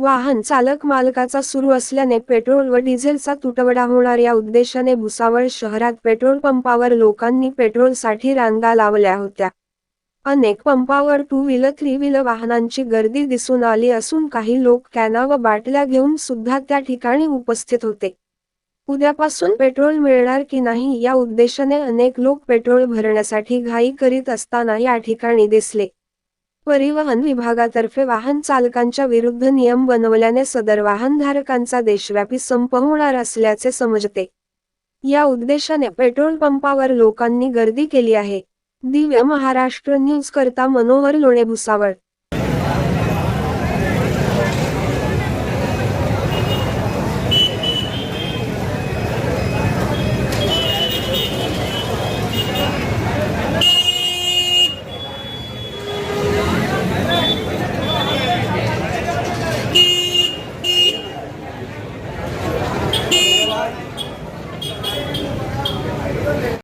वाहन चालक मालकाचा सुरू असल्याने पेट्रोल व डिझेलचा तुटवडा होणार या उद्देशाने भुसावळ शहरात पेट्रोल पंपावर लोकांनी पेट्रोलसाठी रांगा लावल्या होत्या. अनेक पंपावर टू व्हीलर थ्री व्हीलर वाहनांची गर्दी दिसून आली असून काही लोक कॅना व बाटल्या घेऊन सुद्धा त्या ठिकाणी उपस्थित होते. उद्यापासून पेट्रोल मिळणार की नाही या उद्देशाने अनेक लोक पेट्रोल भरण्यासाठी घाई करीत असताना या ठिकाणी दिसले. परिवहन विभागातर्फे वाहन चालकांच्या विरुद्ध नियम बनवल्याने सदर वाहनधारकांचा देशव्यापी संप होणार असल्याचे समजते. या उद्देशाने पेट्रोल पंपावर लोकांनी गर्दी केली आहे. दिव्य महाराष्ट्र न्यूज करता मनोहर लोणे भुसावळ